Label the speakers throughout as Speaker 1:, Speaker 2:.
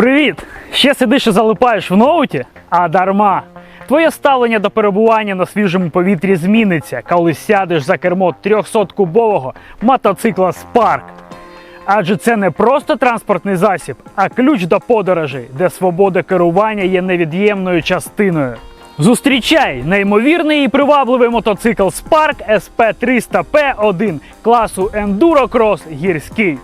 Speaker 1: Привіт! Ще сидиш і залипаєш в ноуті? А дарма. Твоє ставлення до перебування на свіжому повітрі зміниться, коли сядеш за кермо 300-кубового мотоцикла Spark. Адже це не просто транспортний засіб, а ключ до подорожей, де свобода керування є невід'ємною частиною. Зустрічай неймовірний і привабливий мотоцикл Spark SP300P1 класу Enduro Cross гірський.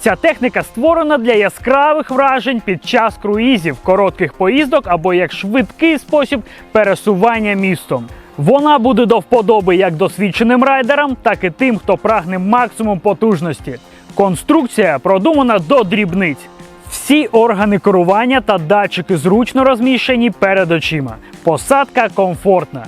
Speaker 1: Ця техніка створена для яскравих вражень під час круїзів, коротких поїздок або як швидкий спосіб пересування містом. Вона буде до вподоби як досвідченим райдерам, так і тим, хто прагне максимум потужності. Конструкція продумана до дрібниць. Всі органи керування та датчики зручно розміщені перед очима. Посадка комфортна.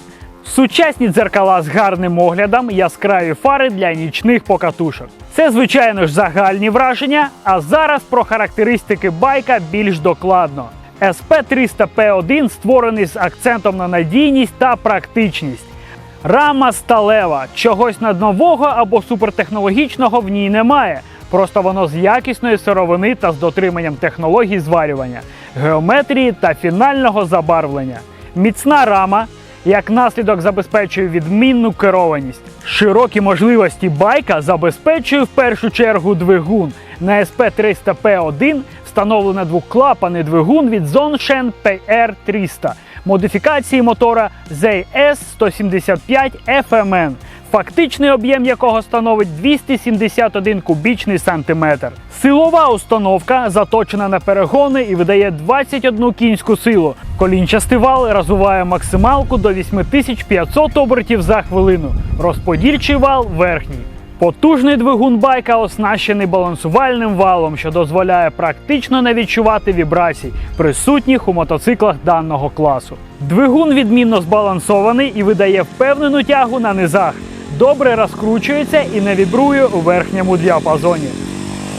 Speaker 1: Сучасні дзеркала з гарним оглядом, яскраві фари для нічних покатушок. Це, звичайно ж, загальні враження. А зараз про характеристики байка більш докладно. SP300P1 створений з акцентом на надійність та практичність. Рама сталева, чогось наднового або супертехнологічного в ній немає. Просто воно з якісної сировини та з дотриманням технологій зварювання, геометрії та фінального забарвлення. Міцна рама, як наслідок, забезпечує відмінну керованість. Широкі можливості байка забезпечує в першу чергу двигун. На SP300P1 встановлено двоклапаний двигун від Zonshen PR300 модифікації мотора ZS 175 FMN, фактичний об'єм якого становить 271 кубічний сантиметр. Силова установка заточена на перегони і видає 21 кінську силу. Колінчастий вал розвиває максималку до 8500 обертів за хвилину. Розподільчий вал верхній. Потужний двигун байка оснащений балансувальним валом, що дозволяє практично не відчувати вібрацій, присутніх у мотоциклах даного класу. Двигун відмінно збалансований і видає впевнену тягу на низах, добре розкручується і не вібрує у верхньому діапазоні.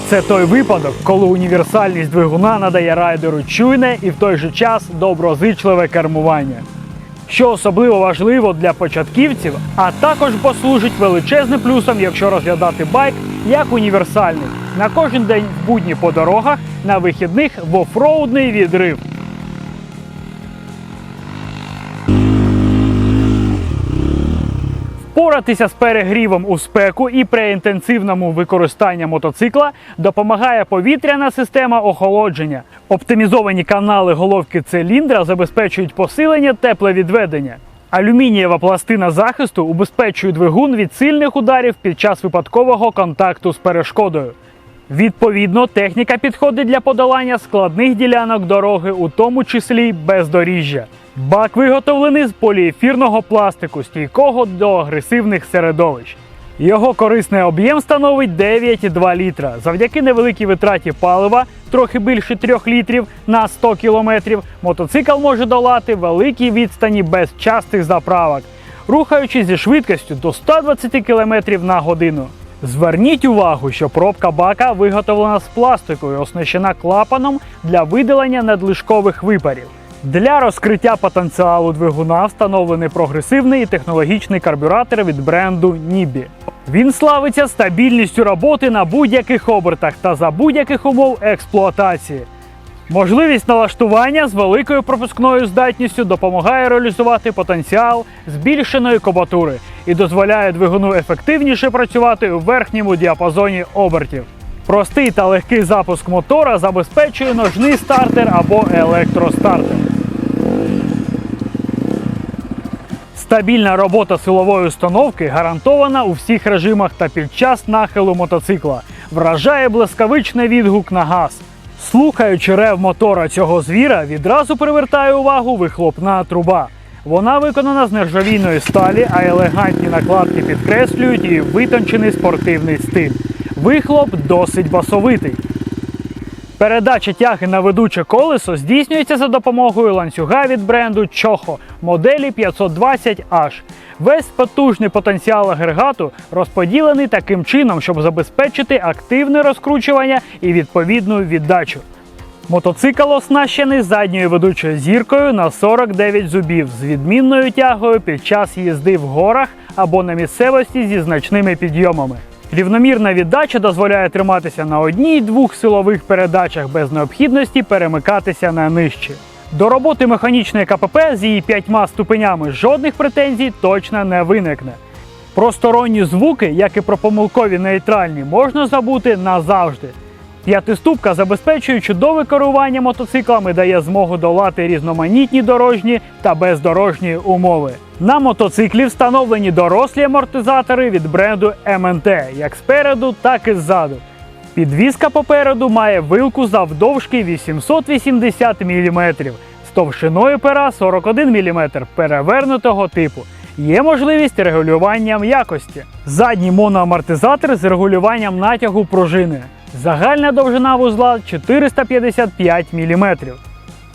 Speaker 1: Це той випадок, коли універсальність двигуна надає райдеру чуйне і в той же час доброзичливе кермування що особливо важливо для початківців, а також послужить величезним плюсом, якщо розглядати байк як універсальний на кожен день в будні по дорогах, на вихідних в офроудний відрив. Впоратися з перегрівом у спеку і при інтенсивному використанні мотоцикла допомагає повітряна система охолодження. Оптимізовані канали головки циліндра забезпечують посилення тепловідведення. Алюмінієва пластина захисту убезпечує двигун від сильних ударів під час випадкового контакту з перешкодою. Відповідно, техніка підходить для подолання складних ділянок дороги, у тому числі бездоріжжя. Бак виготовлений з поліефірного пластику, стійкого до агресивних середовищ. Його корисний об'єм становить 9,2 літра. Завдяки невеликій витраті палива, трохи більше 3 літрів на 100 кілометрів, мотоцикл може долати великі відстані без частих заправок, рухаючись зі швидкістю до 120 км на годину. Зверніть увагу, що пробка бака виготовлена з пластику і оснащена клапаном для видалення надлишкових випарів. Для розкриття потенціалу двигуна встановлений прогресивний і технологічний карбюратор від бренду Nibbi. Він славиться стабільністю роботи на будь-яких обертах та за будь-яких умов експлуатації. Можливість налаштування з великою пропускною здатністю допомагає реалізувати потенціал збільшеної кубатури і дозволяє двигуну ефективніше працювати у верхньому діапазоні обертів. Простий та легкий запуск мотора забезпечує ножний стартер або електростартер. Стабільна робота силової установки гарантована у всіх режимах та під час нахилу мотоцикла. Вражає блискавичний відгук на газ. Слухаючи рев мотора цього звіра, відразу привертає увагу вихлопна труба. Вона виконана з нержавійної сталі, а елегантні накладки підкреслюють її витончений спортивний стиль. Вихлоп досить басовитий. Передача тяги на ведуче колесо здійснюється за допомогою ланцюга від бренду Чохо моделі 520H. Весь потужний потенціал агрегату розподілений таким чином, щоб забезпечити активне розкручування і відповідну віддачу. Мотоцикл оснащений задньою ведучою зіркою на 49 зубів з відмінною тягою під час їзди в горах або на місцевості зі значними підйомами. Рівномірна віддача дозволяє триматися на одній-двох силових передачах без необхідності перемикатися на нижчі. До роботи механічної КПП з її п'ятьма ступенями жодних претензій точно не виникне. Про звуки, як і про помилкові нейтральні, можна забути назавжди. П'ятиступка забезпечує чудове керування мотоциклами, дає змогу долати різноманітні дорожні та бездорожні умови. На мотоциклі встановлені дорослі амортизатори від бренду МНТ, як спереду, так і ззаду. Підвізка попереду має вилку завдовжки 880 мм, з товщиною пера 41 мм перевернутого типу. Є можливість регулювання м'якості. Задній моноамортизатор з регулюванням натягу пружини. Загальна довжина вузла 455 мм.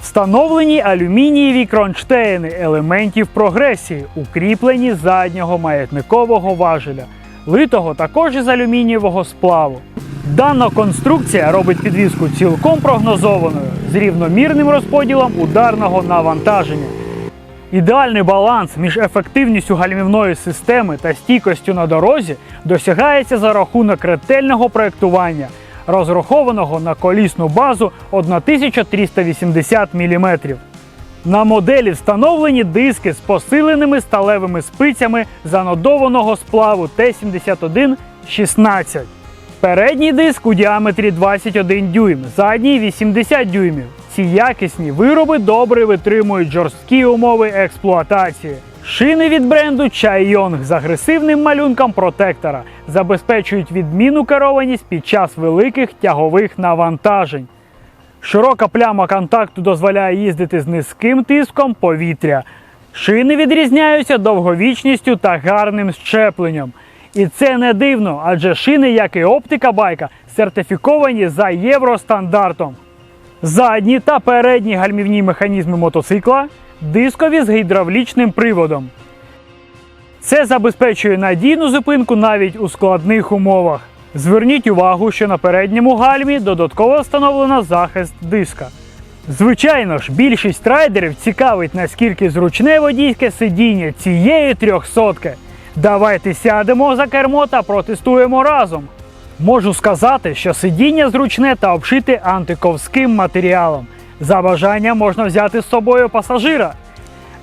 Speaker 1: Встановлені алюмінієві кронштейни елементів прогресії, укріплені заднього маятникового важеля, литого також із алюмінієвого сплаву. Дана конструкція робить підвіску цілком прогнозованою з рівномірним розподілом ударного навантаження. Ідеальний баланс між ефективністю гальмівної системи та стійкостю на дорозі досягається за рахунок ретельного проєктування, розрахованого на колісну базу 1380 мм. На моделі встановлені диски з посиленими сталевими спицями занодованого сплаву Т-71-16. Передній диск у діаметрі 21 дюйм, задній 80 дюймів. Ці якісні вироби добре витримують жорсткі умови експлуатації. Шини від бренду Chayong з агресивним малюнком протектора забезпечують відмінну керованість під час великих тягових навантажень. Широка пляма контакту дозволяє їздити з низьким тиском повітря. Шини відрізняються довговічністю та гарним щепленням. І це не дивно, адже шини, як і оптика байка, сертифіковані за євростандартом. Задні та передні гальмівні механізми мотоцикла дискові з гідравлічним приводом. Це забезпечує надійну зупинку навіть у складних умовах. Зверніть увагу, що на передньому гальмі додатково встановлено захист диска. Звичайно ж, більшість райдерів цікавить, наскільки зручне водійське сидіння цієї трьохсотки. Давайте сядемо за кермо та протестуємо разом. Можу сказати, що сидіння зручне та обшите антиковським матеріалом. За бажанням можна взяти з собою пасажира.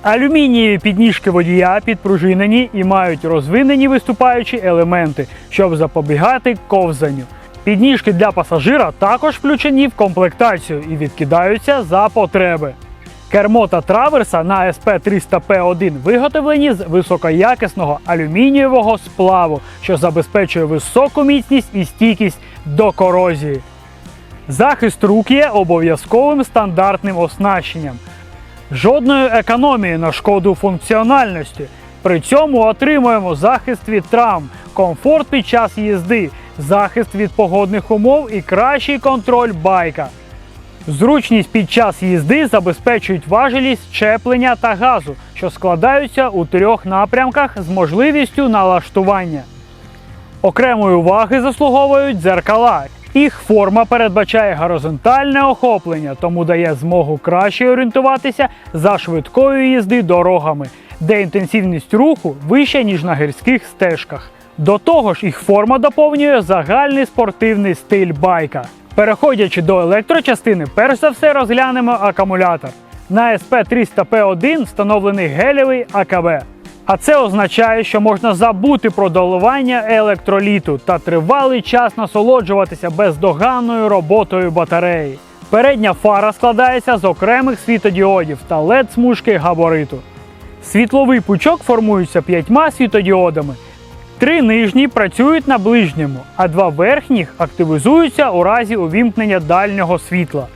Speaker 1: Алюмінієві підніжки водія підпружинені і мають розвинені виступаючі елементи, щоб запобігати ковзанню. Підніжки для пасажира також включені в комплектацію і відкидаються за потреби. Кермо та траверса на SP300P1 виготовлені з високоякісного алюмінієвого сплаву, що забезпечує високу міцність і стійкість до корозії. Захист рук є обов'язковим стандартним оснащенням. Жодної економії на шкоду функціональності. При цьому отримуємо захист від травм, комфорт під час їзди, захист від погодних умов і кращий контроль байка. Зручність під час їзди забезпечують важелість щеплення та газу, що складаються у трьох напрямках з можливістю налаштування. Окремої уваги заслуговують дзеркала. Їх форма передбачає горизонтальне охоплення, тому дає змогу краще орієнтуватися за швидкою їзди дорогами, де інтенсивність руху вища, ніж на гірських стежках. До того ж, їх форма доповнює загальний спортивний стиль байка. Переходячи до електрочастини, перш за все розглянемо акумулятор. На SP300P1 встановлений гелєвий АКБ. А це означає, що можна забути про доливання електроліту та тривалий час насолоджуватися бездоганною роботою батареї. Передня фара складається з окремих світодіодів та led смужки габариту. Світловий пучок формується п'ятьма світодіодами. Три нижні працюють на ближньому, а два верхніх активізуються у разі увімкнення дальнього світла.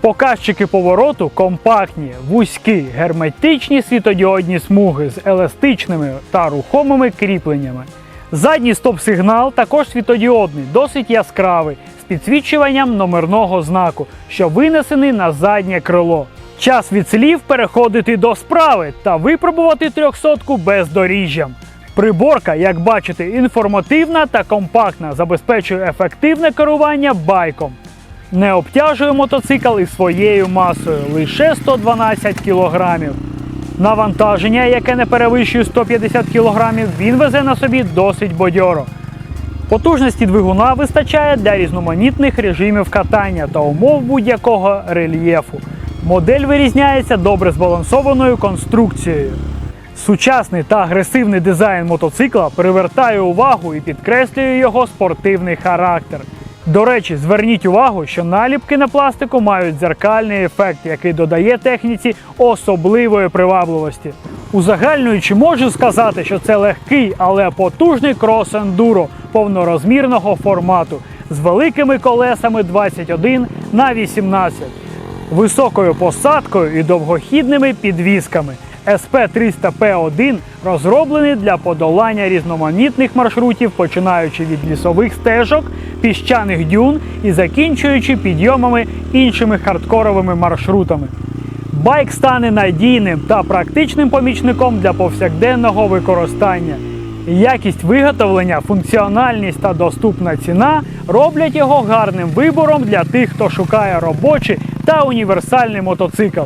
Speaker 1: Показчики повороту компактні, вузькі, герметичні світодіодні смуги з еластичними та рухомими кріпленнями. Задній стоп-сигнал також світодіодний, досить яскравий, з підсвічуванням номерного знаку, що винесений на заднє крило. Час від слів переходити до справи та випробувати трьохсотку бездоріжжям. Приборка, як бачите, інформативна та компактна, забезпечує ефективне керування байком. Не обтяжує мотоцикл із своєю масою лише 112 кг. Навантаження, яке не перевищує 150 кг, він везе на собі досить бадьоро. Потужності двигуна вистачає для різноманітних режимів катання та умов будь-якого рельєфу. Модель вирізняється добре збалансованою конструкцією. Сучасний та агресивний дизайн мотоцикла привертає увагу і підкреслює його спортивний характер. До речі, зверніть увагу, що наліпки на пластику мають дзеркальний ефект, який додає техніці особливої привабливості. Узагальнюючи, можу сказати, що це легкий, але потужний крос-ендуро повнорозмірного формату з великими колесами 21 на 18 високою посадкою і довгохідними підвісками. СП-300П1 розроблений для подолання різноманітних маршрутів, починаючи від лісових стежок, піщаних дюн і закінчуючи підйомами іншими хардкоровими маршрутами. Байк стане надійним та практичним помічником для повсякденного використання. Якість виготовлення, функціональність та доступна ціна роблять його гарним вибором для тих, хто шукає робочий та універсальний мотоцикл.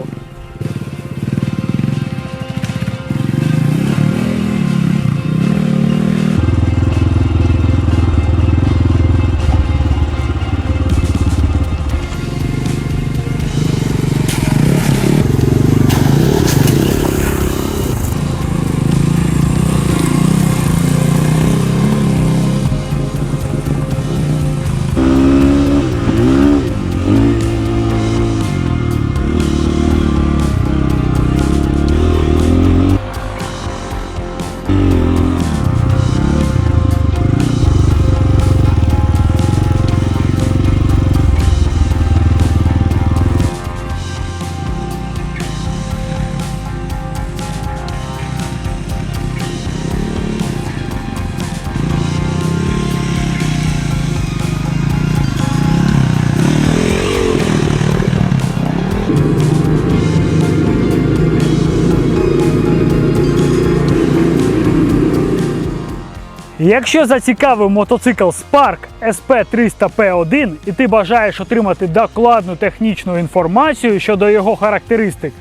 Speaker 1: Якщо зацікавив мотоцикл Spark SP300P1 і ти бажаєш отримати докладну технічну інформацію щодо його характеристик,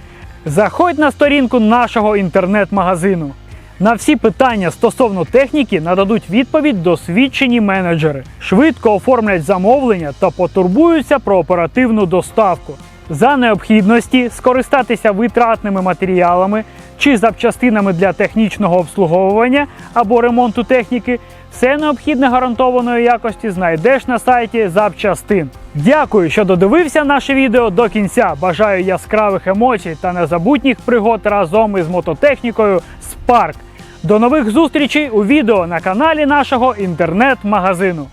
Speaker 1: заходь на сторінку нашого інтернет-магазину. На всі питання стосовно техніки нададуть відповідь досвідчені менеджери, швидко оформлять замовлення та потурбуються про оперативну доставку. За необхідності скористатися витратними матеріалами чи запчастинами для технічного обслуговування або ремонту техніки, все необхідне гарантованої якості знайдеш на сайті запчастин. Дякую, що додивився наше відео до кінця. Бажаю яскравих емоцій та незабутніх пригод разом із мототехнікою Spark. До нових зустрічей у відео на каналі нашого інтернет-магазину.